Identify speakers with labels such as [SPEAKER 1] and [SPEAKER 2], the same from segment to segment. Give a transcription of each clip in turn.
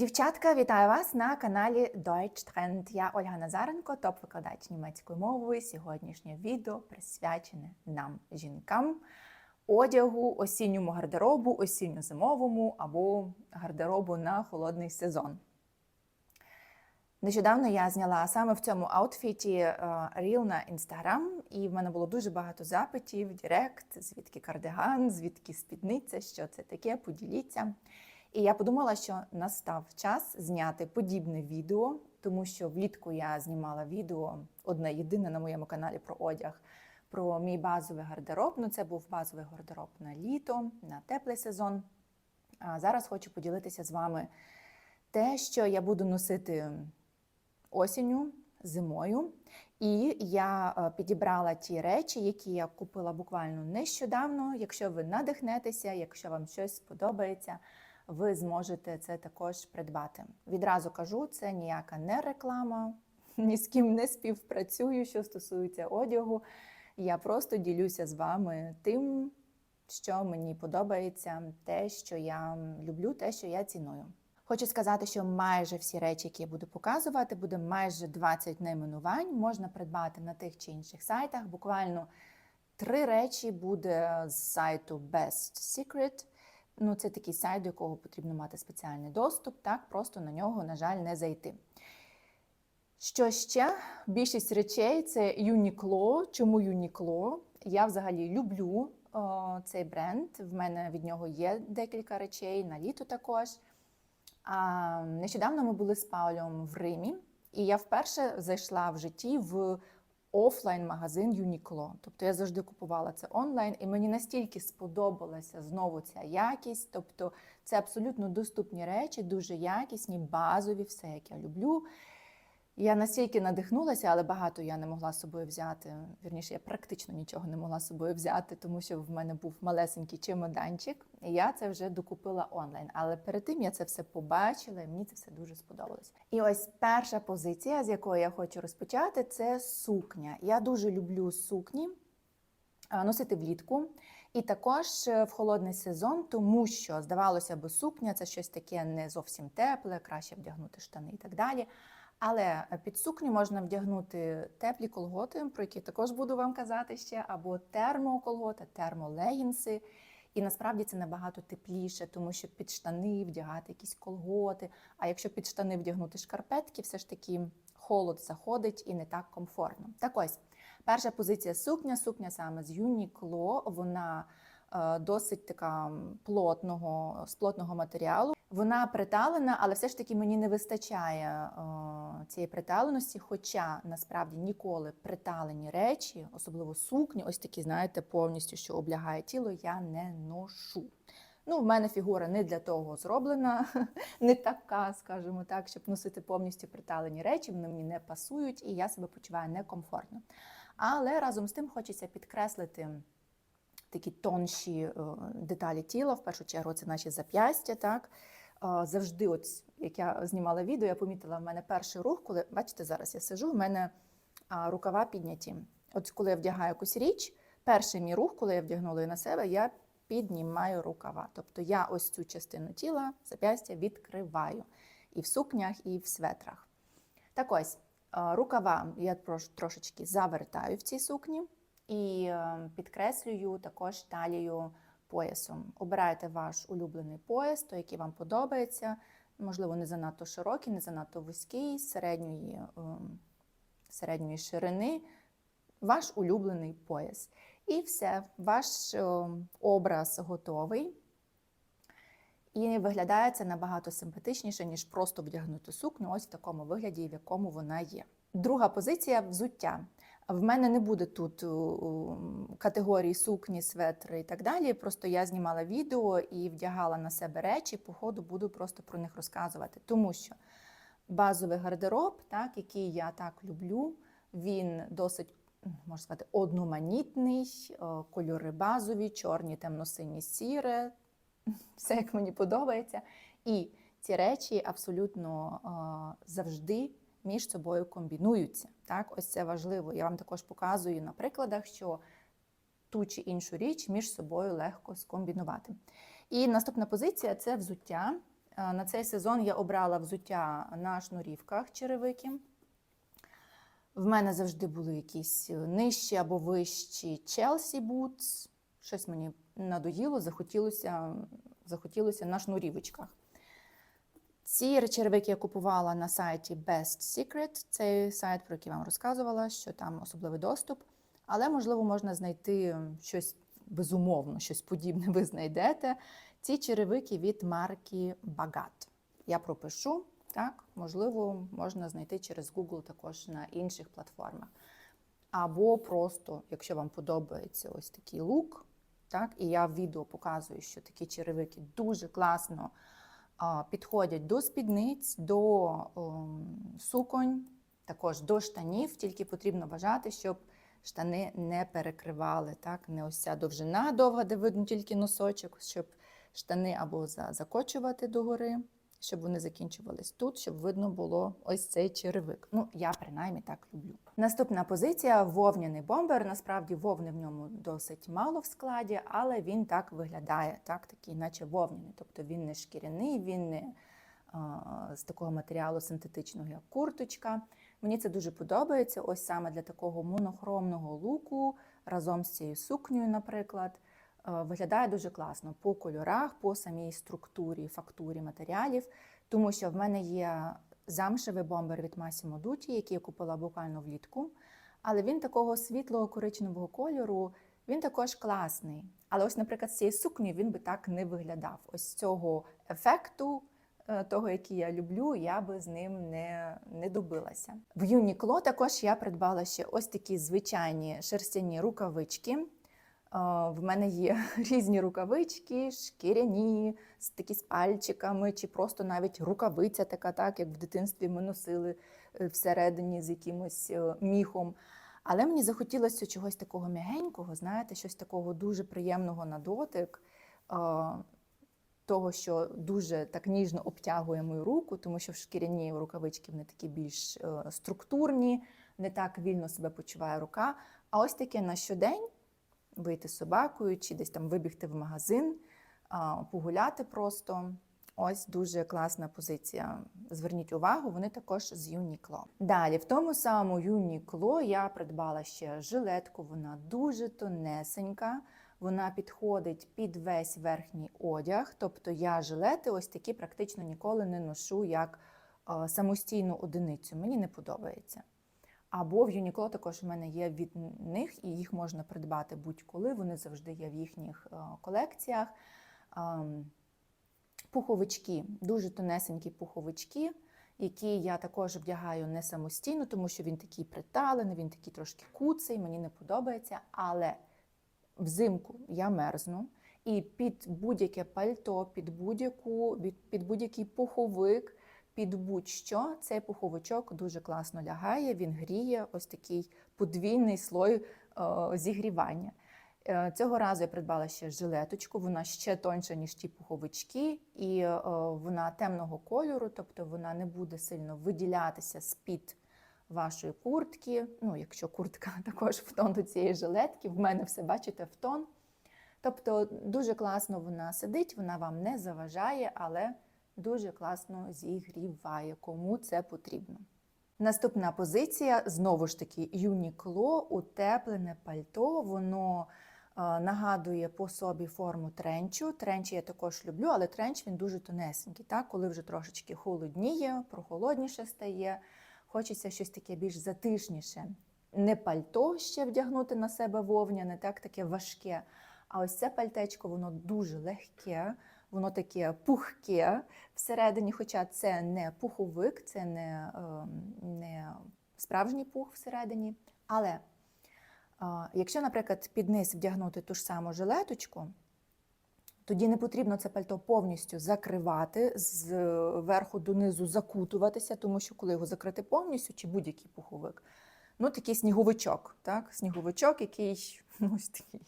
[SPEAKER 1] Дівчатка, вітаю вас на каналі Deutsch Trend. Я Ольга Назаренко, топ-викладач німецької мови. Сьогоднішнє відео присвячене нам, жінкам, одягу, осінньому гардеробу, осінньо-зимовому або гардеробу на холодний сезон. Нещодавно я зняла саме в цьому аутфіті е, ріл на інстаграм, і в мене було дуже багато запитів, директ, звідки кардиган, звідки спідниця, що це таке, поділіться. І я подумала, що настав час зняти подібне відео, тому що влітку я знімала відео одне єдине на моєму каналі про одяг, про мій базовий гардероб. Ну, це був базовий гардероб на літо, на теплий сезон. А зараз хочу поділитися з вами те, що я буду носити осінню, зимою. І я е, підібрала ті речі, які я купила буквально нещодавно. Якщо ви надихнетеся, якщо вам щось сподобається, ви зможете це також придбати. Відразу кажу, це ніяка не реклама, ні з ким не співпрацюю, що стосується одягу. Я просто ділюся з вами тим, що мені подобається, те, що я люблю, те, що я ціную. Хочу сказати, що майже всі речі, які я буду показувати, буде майже 20 найменувань, можна придбати на тих чи інших сайтах. Буквально три речі буде з сайту Best Secret. Ну, це такий сайт, до якого потрібно мати спеціальний доступ, так просто на нього, на жаль, не зайти. Що ще? Більшість речей це Uniqlo. Чому Uniqlo? Я взагалі люблю о, цей бренд. В мене від нього є декілька речей, на літо також. А нещодавно ми були з Паулем в Римі, і я вперше зайшла в житті в офлайн-магазин Uniqlo. Тобто я завжди купувала це онлайн, і мені настільки сподобалася знову ця якість. Тобто це абсолютно доступні речі, дуже якісні, базові, все, як я люблю. Я настільки надихнулася, але багато я не могла з собою взяти. Вірніше, я практично нічого не могла з собою взяти, тому що в мене був малесенький чемоданчик, і я це вже докупила онлайн. Але перед тим я це все побачила, і мені це все дуже сподобалось. І ось перша позиція, з якої я хочу розпочати, це сукня. Я дуже люблю сукні носити влітку. І також е, в холодний сезон, тому що здавалося б, сукня це щось таке не зовсім тепле, краще вдягнути штани і так далі. Але під сукню можна вдягнути теплі колготи, про які також буду вам казати ще, або термоколготи, термолегінси. І насправді це набагато тепліше, тому що під штани вдягати якісь колготи. А якщо під штани вдягнути шкарпетки, все ж таки холод заходить і не так комфортно. Так ось, перша позиція сукня. Сукня саме з Uniqlo, вона е, досить така плотного, з плотного матеріалу. Вона приталена, але все ж таки мені не вистачає о, цієї приталеності. Хоча насправді ніколи приталені речі, особливо сукні, ось такі, знаєте, повністю, що облягає тіло, я не ношу. Ну, в мене фігура не для того зроблена, не така, скажімо так, щоб носити повністю приталені речі, вони мені не пасують, і я себе почуваю некомфортно. Але разом з тим хочеться підкреслити такі тонші деталі тіла. В першу чергу це наші зап'ястя. так, завжди, от як я знімала відео, я помітила в мене перший рух, коли бачите, зараз я сижу, в мене рукава підняті. От коли я вдягаю якусь річ, перший мій рух, коли я вдягнула її на себе, я піднімаю рукава. Тобто я ось цю частину тіла, зап'ястя відкриваю і в сукнях, і в светрах. Так ось, рукава я трошечки завертаю в цій сукні і підкреслюю також талію поясом. Обирайте ваш улюблений пояс, той, який вам подобається. Можливо, не занадто широкий, не занадто вузький, середньої, ем, середньої ширини, ваш улюблений пояс. І все, ваш ем, образ готовий. І виглядає це набагато симпатичніше, ніж просто вдягнути сукню, ось в такому вигляді, в якому вона є. Друга позиція взуття. В мене не буде тут категорії сукні, светри і так далі. Просто я знімала відео і вдягала на себе речі, по ходу буду просто про них розказувати. Тому що базовий гардероб, так, який я так люблю, він досить, можна сказати, одноманітний, кольори базові, чорні, темно-сині, сіре, все як мені подобається. І ці речі абсолютно завжди між собою комбінуються. Так, Ось це важливо. Я вам також показую на прикладах, що ту чи іншу річ між собою легко скомбінувати. І наступна позиція це взуття. Е, На цей сезон я обрала взуття на шнурівках черевики. В мене завжди були якісь е, нижчі або вищі Chelsea Boots. Щось мені надоїло, захотілося, захотілося на шнурівочках. Ці черевики я купувала на сайті Best Secret. Цей сайт, про який вам розказувала, що там особливий доступ. Але, можливо, можна знайти щось безумовно, щось подібне ви знайдете. Ці черевики від марки Багат. Я пропишу, так, можливо, можна знайти через Google також на інших платформах. Або просто, якщо вам подобається ось такий лук, так, і я в відео показую, що такі черевики дуже класно підходять до спідниць, до ем, суконь, також до штанів, тільки потрібно бажати, щоб штани не перекривали. Так? Не ось ця довжина довга, де видно тільки носочок, щоб штани або закочувати догори, щоб вони закінчувались тут, щоб видно було ось цей черевик. Ну, я принаймні так люблю. Наступна позиція вовняний бомбер. Насправді вовни в ньому досить мало в складі, але він так виглядає, так, такий, наче вовняний. Тобто він не шкіряний, він не а, з такого матеріалу синтетичного, як курточка. Мені це дуже подобається. Ось саме для такого монохромного луку разом з цією сукнею, наприклад. Е, Виглядає дуже класно по кольорах, по самій структурі, фактурі матеріалів, тому що в мене є замшевий бомбер від Massimo Dutti, який я купила буквально влітку. Але він такого світлого коричневого кольору, він також класний. Але ось, наприклад, з цією сукнею він би так не виглядав. Ось цього ефекту, е, того, який я люблю, я би з ним не, не добилася. В Uniqlo також я придбала ще ось такі звичайні шерстяні рукавички. В мене є різні рукавички, шкіряні, з такі з пальчиками, чи просто навіть рукавиця така, так як в дитинстві ми носили е, всередині з якимось е, міхом. Але мені захотілося чогось такого м'ягенького, знаєте, щось такого дуже приємного на дотик, того, що дуже так ніжно обтягує мою руку, тому що в шкіряні рукавички вони такі більш е, структурні, не так вільно себе почуває рука. А ось таке на щодень вийти з собакою чи десь там вибігти в магазин, погуляти просто. Ось дуже класна позиція. Зверніть увагу, вони також з Uniqlo. Далі, в тому самому Uniqlo я придбала ще жилетку. Вона дуже тонесенька. Вона підходить під весь верхній одяг. Тобто я жилети ось такі практично ніколи не ношу як самостійну одиницю. Мені не подобається. Або в Uniqlo також у мене є від них, і їх можна придбати будь-коли. Вони завжди є в їхніх е, колекціях. Ем, Пуховички, дуже тонесенькі пуховички, які я також вдягаю не самостійно, тому що він такий приталений, він такий трошки куций, мені не подобається. Але взимку я мерзну. І під будь-яке пальто, під будь-яку під будь-який пуховик, під будь-що цей пуховичок дуже класно лягає. Він гріє ось такий подвійний слой е, зігрівання. Е, Цього разу я придбала ще жилеточку, вона ще тоньша, ніж ті пуховички, і е, вона темного кольору, тобто вона не буде сильно виділятися з-під вашої куртки. Ну, якщо куртка також в тон до цієї жилетки, в мене все бачите в тон. Тобто дуже класно вона сидить, вона вам не заважає, але дуже класно зігріває, кому це потрібно. Наступна позиція знову ж таки Uniqlo, утеплене пальто. Воно е, нагадує по собі форму тренчу. Тренч я також люблю, але тренч він дуже тонесенький. Так? Коли вже трошечки холодніє, прохолодніше стає, хочеться щось таке більш затишніше. Не пальто ще вдягнути на себе вовняне, так таке важке. А ось це пальтечко, воно дуже легке, воно таке пухке всередині, хоча це не пуховик, це не, е, не справжній пух всередині. Але е, якщо, наприклад, під низ вдягнути ту ж саму жилеточку, тоді не потрібно це пальто повністю закривати, з верху донизу закутуватися, тому що коли його закрити повністю, чи будь-який пуховик, ну такий сніговичок, так? сніговичок, який ну, такий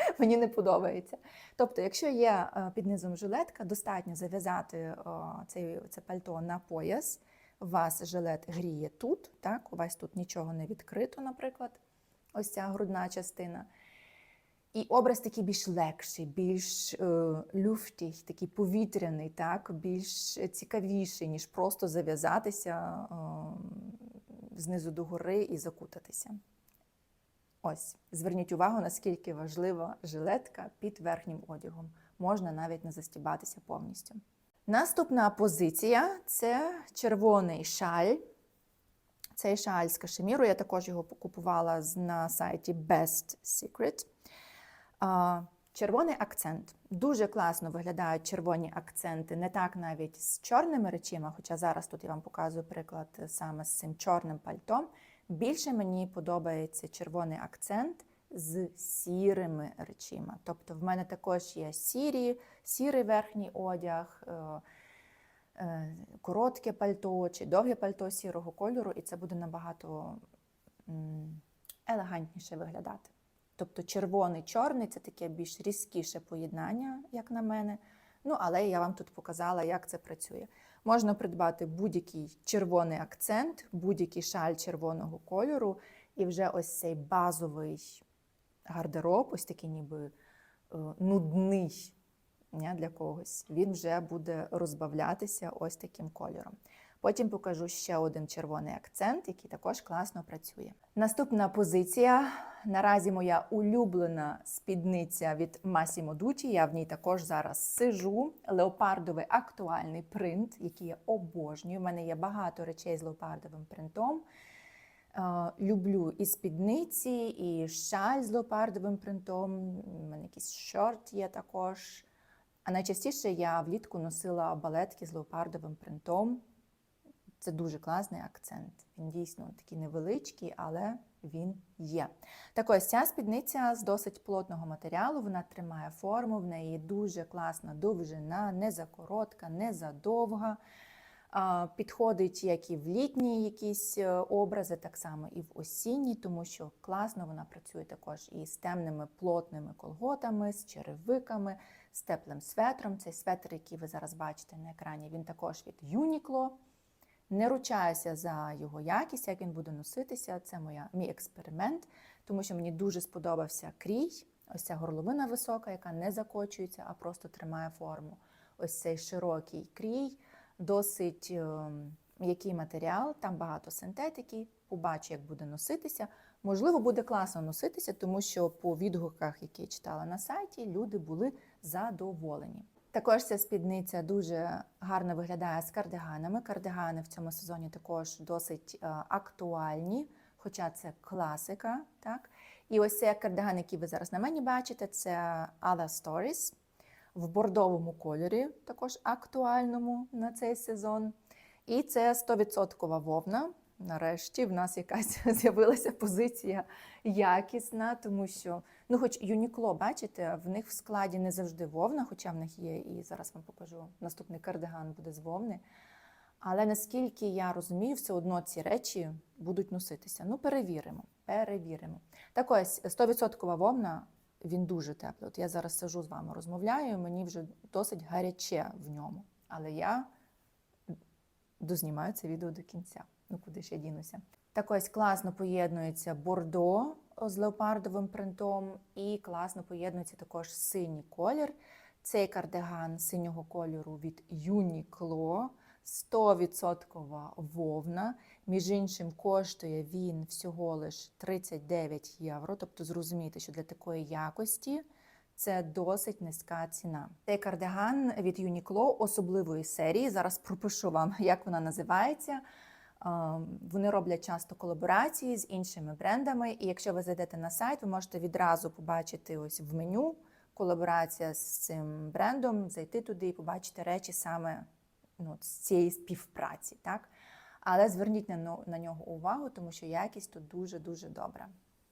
[SPEAKER 1] мені не подобається. Тобто, якщо є е, під низом жилетка, достатньо зав'язати е, цей, це пальто на пояс, у вас жилет гріє тут, так? у вас тут нічого не відкрито, наприклад, ось ця грудна частина. І образ такий більш легший, більш е, люфтій, такий повітряний, так, більш цікавіший, ніж просто зав'язатися е, знизу до гори і закутатися. Ось, зверніть увагу, наскільки важлива жилетка під верхнім одягом. Можна навіть не застібатися повністю. Наступна позиція це червоний шаль. Цей шаль з кашеміру. Я також його купувала на сайті Best Secret. Червоний акцент. Дуже класно виглядають червоні акценти, не так навіть з чорними речима, хоча зараз тут я вам показую приклад саме з цим чорним пальтом. Більше мені подобається червоний акцент з сірими речима. Тобто в мене також є сірі, сірий верхній одяг, е, е, коротке пальто чи довге пальто сірого кольору, і це буде набагато елегантніше виглядати. Тобто червоний, чорний це таке більш різкіше поєднання, як на мене. Ну, але я вам тут показала, як це працює. Можна придбати будь-який червоний акцент, будь-який шаль червоного кольору, і вже ось цей базовий гардероб, ось такий ніби е, нудний для когось, він вже буде розбавлятися ось таким кольором. Потім покажу ще один червоний акцент, який також класно працює. Наступна позиція. Наразі моя улюблена спідниця від Massimo Dutti. Я в ній також зараз сижу. Леопардовий актуальний принт, який я обожнюю. У мене є багато речей з леопардовим принтом. Е, Люблю і спідниці, і шаль з леопардовим принтом. У мене якийсь шорт є також. А найчастіше я влітку носила балетки з леопардовим принтом. Це дуже класний акцент. Він дійсно такий невеличкий, але він є. Так ось ця спідниця з досить плотного матеріалу, вона тримає форму, в неї дуже класна довжина, не закоротка, не задовга. Підходить як і в літні якісь е, образи, так само і в осінні, тому що класно вона працює також і з темними плотними колготами, з черевиками, з теплим светром. Цей светр, який ви зараз бачите на екрані, він також від Uniqlo. Не ручаюся за його якість, як він буде носитися. Це моя, мій експеримент, тому що мені дуже сподобався крій. Ось ця горловина висока, яка не закочується, а просто тримає форму. Ось цей широкий крій, досить е, м'який матеріал, там багато синтетики. Побачу, як буде носитися. Можливо, буде класно носитися, тому що по відгуках, які я читала на сайті, люди були задоволені. Також ця спідниця дуже гарно виглядає з кардиганами. Кардигани в цьому сезоні також досить е, актуальні, хоча це класика. Так? І ось цей кардиган, який ви зараз на мені бачите, це Alla Stories в бордовому кольорі, також актуальному на цей сезон. І це 100% вовна. Нарешті в нас якась з'явилася позиція якісна, тому що, ну, хоч Юнікло, бачите, в них в складі не завжди вовна, хоча в них є, і зараз вам покажу, наступний кардиган буде з вовни. Але наскільки я розумію, все одно ці речі будуть носитися. Ну, перевіримо, перевіримо. Так ось 100% вовна, він дуже теплий. От я зараз сижу з вами, розмовляю, мені вже досить гаряче в ньому. Але я дознімаю це відео до кінця. Ну, куди ж я дінуся? Так ось класно поєднується бордо з леопардовим принтом, і класно поєднується також синій колір. Цей кардиган синього кольору від Uniqlo, 100% вовна. Між іншим, коштує він всього лиш 39 євро. Тобто, зрозумійте, що для такої якості це досить низька ціна. Цей кардиган від Uniqlo особливої серії. Зараз пропишу вам, як вона називається. Вони роблять часто колаборації з іншими брендами. І якщо ви зайдете на сайт, ви можете відразу побачити ось в меню колаборація з цим брендом, зайти туди і побачити речі саме ну, з цієї співпраці. Так? Але зверніть на, на нього увагу, тому що якість тут дуже-дуже добра.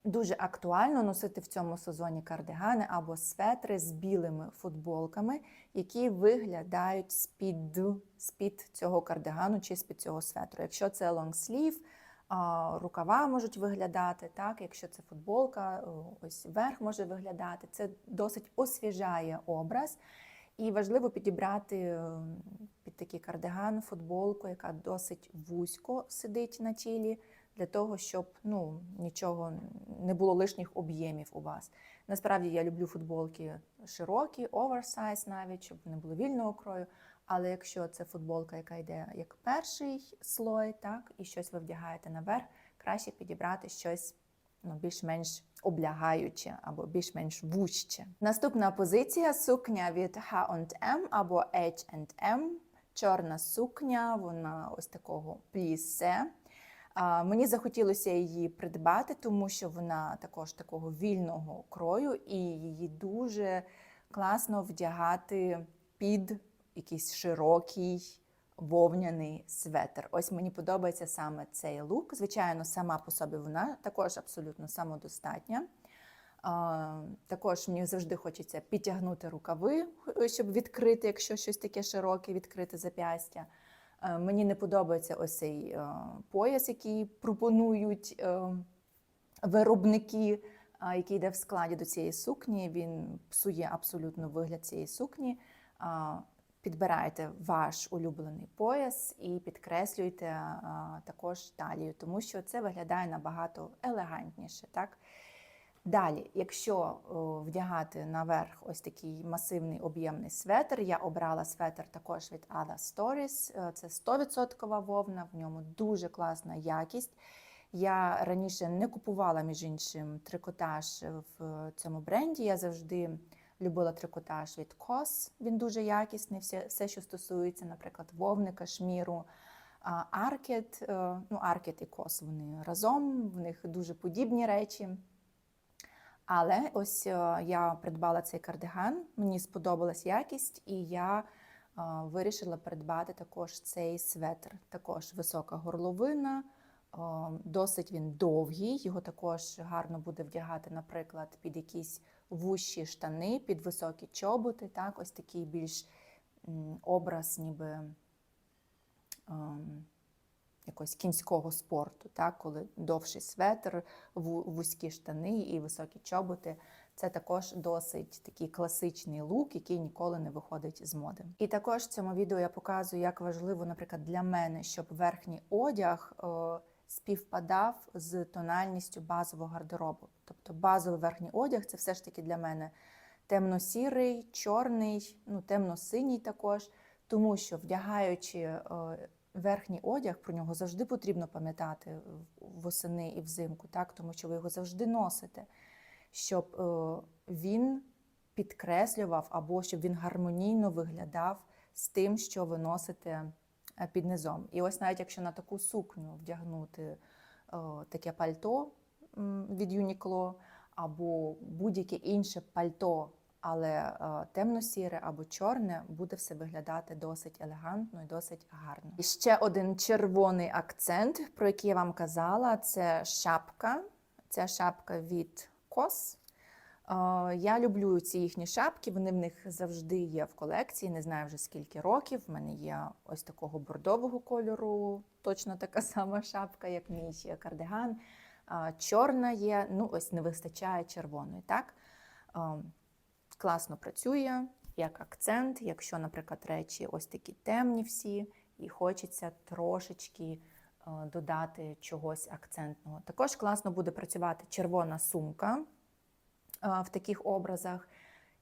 [SPEAKER 1] Дуже актуально носити в цьому сезоні кардигани або светри з білими футболками, які виглядають з-під, з-під цього кардигану чи з-під цього светру. Якщо це лонгслів, рукава можуть виглядати, так? якщо це футболка, ось верх може виглядати. Це досить освіжає образ. І важливо підібрати е, під такий кардиган футболку, яка досить вузько сидить на тілі, для того, щоб ну, нічого не було лишніх об'ємів у вас. Насправді я люблю футболки широкі, оверсайз навіть, щоб не було вільного крою. Але якщо це футболка, яка йде як перший слой, так, і щось ви вдягаєте наверх, краще підібрати щось ну, більш-менш облягаюче або більш-менш вужче. Наступна позиція сукня від H&M або H&M. Чорна сукня, вона ось такого плісе. Мені захотілося її придбати, тому що вона також такого вільного крою, і її дуже класно вдягати під якийсь широкий вовняний светр. Ось мені подобається саме цей лук. Звичайно, сама по собі вона також абсолютно самодостатня. Також мені завжди хочеться підтягнути рукави, щоб відкрити, якщо щось таке широке, відкрити зап'ястя. Е, Мені не подобається ось цей е, пояс, який пропонують е, виробники, який йде в складі до цієї сукні. Він псує абсолютно вигляд цієї сукні. Підбирайте ваш улюблений пояс і підкреслюйте також талію, тому що це виглядає набагато елегантніше. Так? Далі, якщо вдягати наверх ось такий масивний об'ємний светр, я обрала светр також від Ada Stories. Е, Це 100% вовна, в ньому дуже класна якість. Я раніше не купувала, між іншим, трикотаж в цьому бренді. Я завжди любила трикотаж від COS. Він дуже якісний. Все, все що стосується, наприклад, вовни, кашміру. Аркет, ну Аркет і COS, вони разом, в них дуже подібні речі. Але ось е, я придбала цей кардиган, мені сподобалась якість, і я е, вирішила придбати також цей светр. Також висока горловина, е, досить він довгий. Його також гарно буде вдягати, наприклад, під якісь вущі штани, під високі чоботи. Так, ось такий більш образ, ніби. Якогось кінського спорту, так? коли довший светр, вузькі штани і високі чоботи. Це також досить такий класичний лук, який ніколи не виходить з моди. І також в цьому відео я показую, як важливо, наприклад, для мене, щоб верхній одяг е, співпадав з тональністю базового гардеробу. Тобто базовий верхній одяг це все ж таки для мене темно-сірий, чорний, ну темно-синій також, тому що вдягаючи е, верхній одяг, про нього завжди потрібно пам'ятати восени і взимку, так? тому що ви його завжди носите, щоб е, він підкреслював або щоб він гармонійно виглядав з тим, що ви носите е, під низом. І ось навіть якщо на таку сукню вдягнути е, таке пальто від Uniqlo, або будь-яке інше пальто, але е, темно-сіре або чорне, буде все виглядати досить елегантно і досить гарно. І ще один червоний акцент, про який я вам казала, це шапка. Це шапка від COS. Е, Я люблю ці їхні шапки, вони в них завжди є в колекції, не знаю вже скільки років. В мене є ось такого бордового кольору, точно така сама шапка, як мій кардиган. Е, Чорна є, ну ось не вистачає червоної. так? Класно працює як акцент, якщо, наприклад, речі ось такі темні всі, і хочеться трошечки е, додати чогось акцентного. Також класно буде працювати червона сумка е, в таких образах.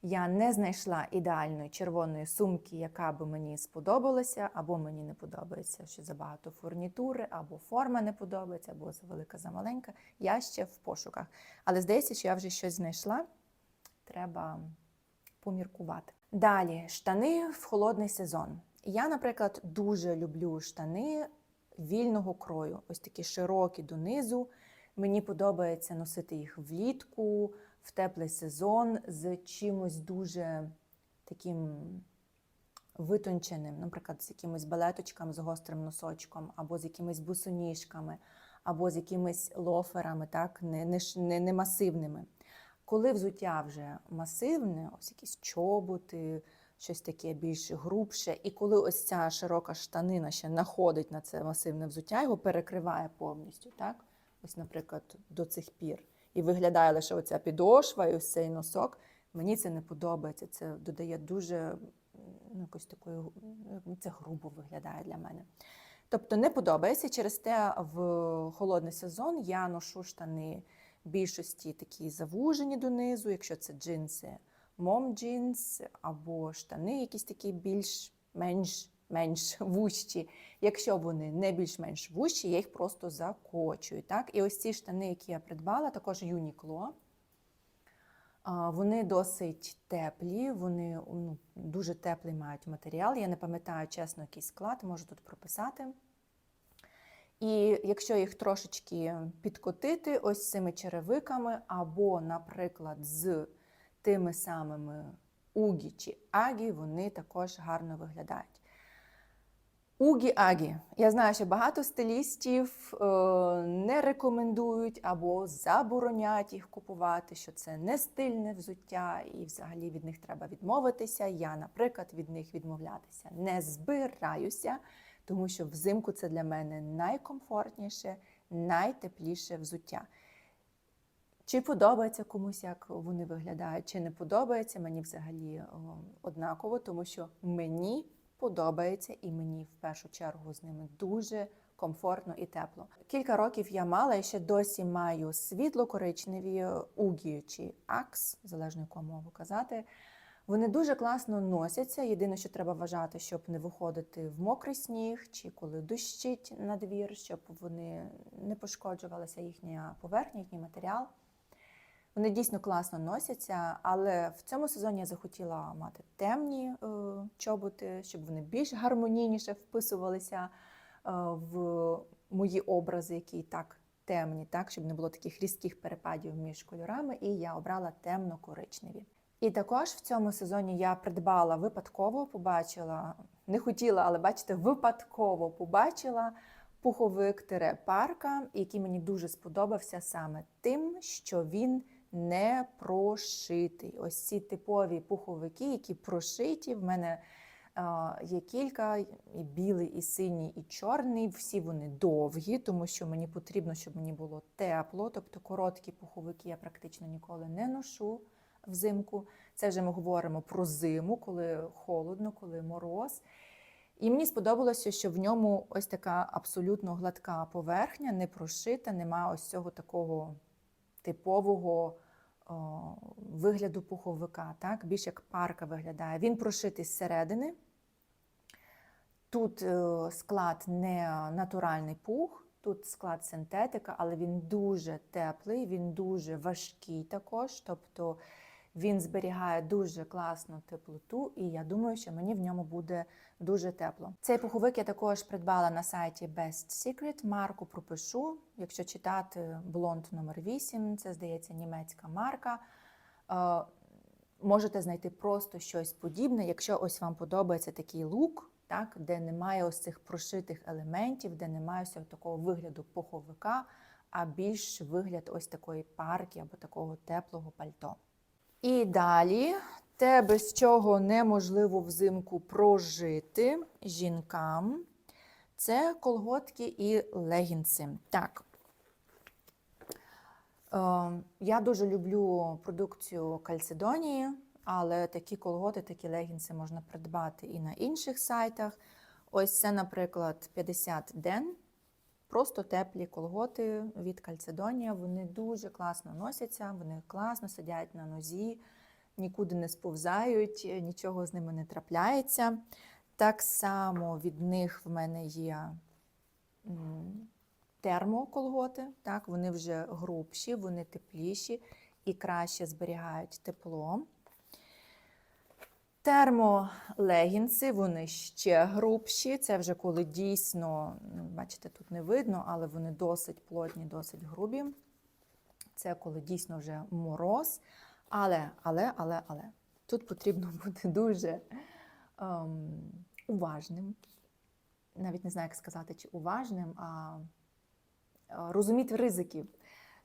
[SPEAKER 1] Я не знайшла ідеальної червоної сумки, яка би мені сподобалася, або мені не подобається, що забагато фурнітури, або форма не подобається, або завелика замаленька. Я ще в пошуках. Але здається, що я вже щось знайшла. Треба поміркувати. Далі штани в холодний сезон. Я, наприклад, дуже люблю штани вільного крою, ось такі широкі донизу. Мені подобається носити їх влітку, в теплий сезон з чимось дуже таким витонченим, наприклад, з якимись балеточками з гострим носочком, або з якимись бусоніжками, або з якимись лоферами, так, не, не, не, не масивними. Коли взуття вже масивне, ось якісь чоботи, щось таке більш грубше, і коли ось ця широка штанина ще находить на це масивне взуття, його перекриває повністю, так? Ось, наприклад, до цих пір. І виглядає лише оця підошва і ось цей носок. Мені це не подобається. Це додає дуже ну, якось такої, це грубо виглядає для мене. Тобто не подобається. Через те в холодний сезон я ношу штани більшості такі завужені донизу, якщо це джинси, мом джинс або штани, якісь такі більш-менш менш вущі. Якщо вони не більш-менш вущі, я їх просто закочую. Так? І ось ці штани, які я придбала, також Uniqlo. Вони досить теплі, вони ну, дуже теплий мають матеріал. Я не пам'ятаю чесно, який склад, можу тут прописати. І якщо їх трошечки підкотити ось цими черевиками, або, наприклад, з тими самими угі чи агі, вони також гарно виглядають. Угі-агі. Я знаю, що багато стилістів е, не рекомендують або заборонять їх купувати, що це не стильне взуття, і взагалі від них треба відмовитися. Я, наприклад, від них відмовлятися не збираюся, тому що взимку це для мене найкомфортніше, найтепліше взуття. Чи подобається комусь, як вони виглядають, чи не подобається, мені взагалі однаково, тому що мені подобається і мені в першу чергу з ними дуже комфортно і тепло. Кілька років я мала і ще досі маю світло-коричневі угі чи акс, залежно яку мову казати. Вони дуже класно носяться. Єдине, що треба вважати, щоб не виходити в мокрий сніг чи коли дощить на двір, щоб вони не пошкоджувалася їхня поверхня, їхній матеріал. Вони дійсно класно носяться, але в цьому сезоні я захотіла мати темні е, чоботи, щоб вони більш гармонійніше вписувалися е, в мої образи, які і так темні, так, щоб не було таких різких перепадів між кольорами. І я обрала темно-коричневі. І також в цьому сезоні я придбала випадково, побачила, не хотіла, але бачите, випадково побачила пуховик тире парка, який мені дуже сподобався саме тим, що він не прошитий. Ось ці типові пуховики, які прошиті. В мене є кілька, і білий, і синій, і чорний. Всі вони довгі, тому що мені потрібно, щоб мені було тепло. Тобто короткі пуховики я практично ніколи не ношу взимку. Це вже ми говоримо про зиму, коли холодно, коли мороз. І мені сподобалося, що в ньому ось така абсолютно гладка поверхня, не прошита, немає ось цього такого типового о, вигляду пуховика. Так? Більш як парка виглядає. Він прошитий зсередини. Тут е, склад не натуральний пух, тут склад синтетика, але він дуже теплий, він дуже важкий також. Тобто він зберігає дуже класну теплоту, і я думаю, що мені в ньому буде дуже тепло. Цей пуховик я також придбала на сайті Best Secret. Марку пропишу. Якщо читати блонд номер 8 це здається німецька марка. Е, Можете знайти просто щось подібне, якщо ось вам подобається такий лук, так, де немає ось цих прошитих елементів, де немає ось такого вигляду пуховика, а більш вигляд ось такої парки або такого теплого пальто. І далі, те, без чого неможливо взимку прожити жінкам, це колготки і легінси. Так. Е, Я дуже люблю продукцію Кальцедонії, але такі колготи, такі легінси можна придбати і на інших сайтах. Ось це, наприклад, 50 ден. Просто теплі колготи від Кальцедонія. Вони дуже класно носяться, вони класно сидять на нозі, нікуди не сповзають, нічого з ними не трапляється. Так само від них в мене є термоколготи. Так, вони вже грубші, вони тепліші і краще зберігають тепло. Термолегінси, вони ще грубші. Це вже коли дійсно, ну, бачите, тут не видно, але вони досить плотні, досить грубі. Це коли дійсно вже мороз. Але, але, але, але тут потрібно бути дуже ем, уважним. Навіть не знаю, як сказати, чи уважним, а е, розуміти ризики.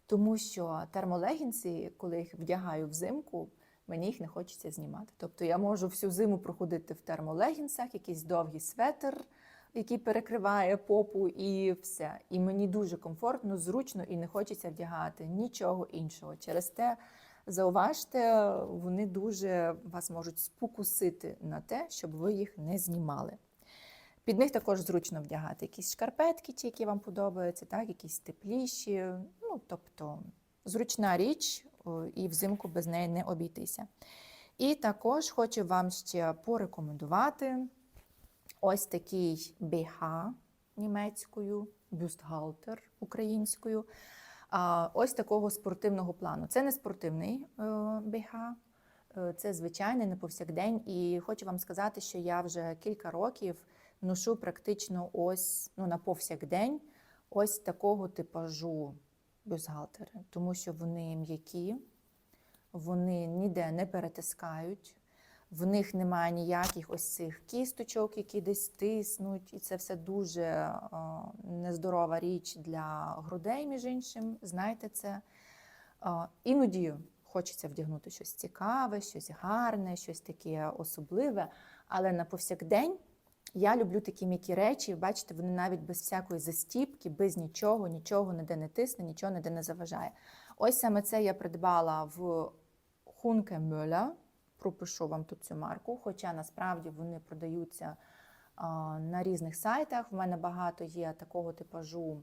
[SPEAKER 1] Тому що термолегінси, коли їх вдягаю взимку, мені їх не хочеться знімати. Тобто я можу всю зиму проходити в термолегінсах, якийсь довгий светр, який перекриває попу, і все. І мені дуже комфортно, зручно і не хочеться вдягати нічого іншого. Через те, зауважте, вони дуже вас можуть спокусити на те, щоб ви їх не знімали. Під них також зручно вдягати якісь шкарпетки, ті, які вам подобаються, так, якісь тепліші. Ну, тобто зручна річ, і взимку без неї не обійтися. І також хочу вам ще порекомендувати ось такий BH німецькою, бюстгальтер українською. Ось такого спортивного плану. Це не спортивний е, BH, е, це звичайний не повсякдень. І хочу вам сказати, що я вже кілька років ношу практично ось ну, на повсякдень ось такого типажу бюстгальтери, тому що вони м'які, вони ніде не перетискають. В них немає ніяких ось цих кісточок, які десь тиснуть, і це все дуже нездорова річ для грудей, між іншим. Знаєте це. Іноді хочеться вдягнути щось цікаве, щось гарне, щось таке особливе. Але на повсякдень я люблю такі м'які речі. Бачите, вони навіть без всякої застіпки, без нічого, нічого ніде не тисне, нічого ніде не заважає. Ось саме це я придбала в Хунке Мюля пропишу вам тут цю марку, хоча насправді вони продаються а, на різних сайтах. В мене багато є такого типажу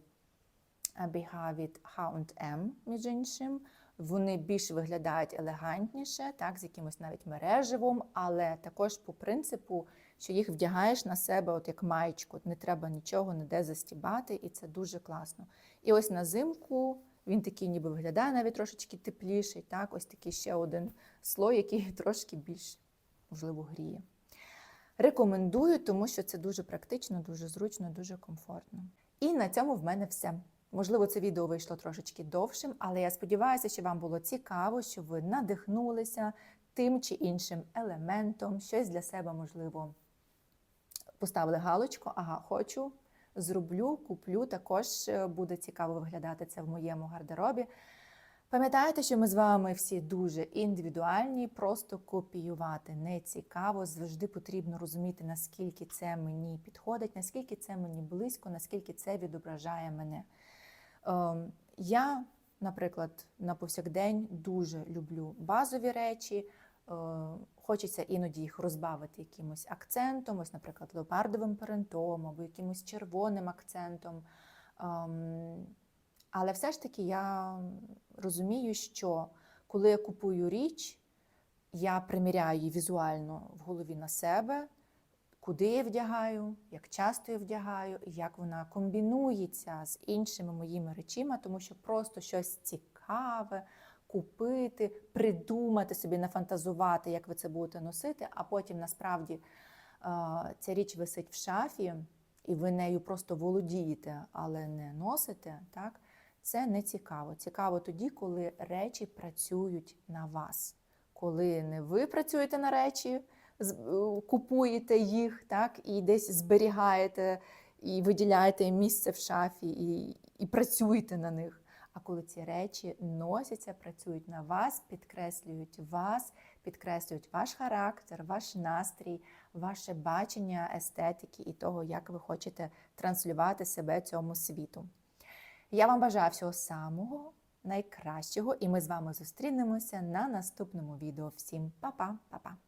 [SPEAKER 1] BH від H&M, між іншим. Вони більш виглядають елегантніше, так, з якимось навіть мереживом, але також по принципу, що їх вдягаєш на себе, от як маєчку, не треба нічого ніде застібати, і це дуже класно. І ось на зимку він такий ніби виглядає навіть трошечки тепліший. Так? Ось такий ще один слой, який трошки більш, можливо, гріє. Рекомендую, тому що це дуже практично, дуже зручно, дуже комфортно. І на цьому в мене все. Можливо, це відео вийшло трошечки довшим, але я сподіваюся, що вам було цікаво, що ви надихнулися тим чи іншим елементом, щось для себе, можливо, поставили галочку, ага, хочу зроблю, куплю. Також е, буде цікаво виглядати це в моєму гардеробі. Пам'ятаєте, що ми з вами всі дуже індивідуальні, просто копіювати не цікаво. Завжди потрібно розуміти, наскільки це мені підходить, наскільки це мені близько, наскільки це відображає мене. Ем, я, наприклад, на повсякдень дуже люблю базові речі. Е, хочеться іноді їх розбавити якимось акцентом, ось, наприклад, леопардовим принтом або якимось червоним акцентом. Ем, але все ж таки я розумію, що коли я купую річ, я приміряю її візуально в голові на себе, куди я вдягаю, як часто я вдягаю, і як вона комбінується з іншими моїми речима, тому що просто щось цікаве купити, придумати собі, нафантазувати, як ви це будете носити, а потім насправді ця річ висить в шафі, і ви нею просто володієте, але не носите. так? Це не цікаво. Цікаво тоді, коли речі працюють на вас. Коли не ви працюєте на речі, е, купуєте їх, так, і десь зберігаєте, і виділяєте місце в шафі, і, і працюєте на них. А коли ці речі носяться, працюють на вас, підкреслюють вас, підкреслюють ваш характер, ваш настрій, ваше бачення естетики і того, як ви хочете транслювати себе цьому світу. Я вам бажаю всього самого найкращого, і ми з вами зустрінемося на наступному відео. Всім па-па, па-па!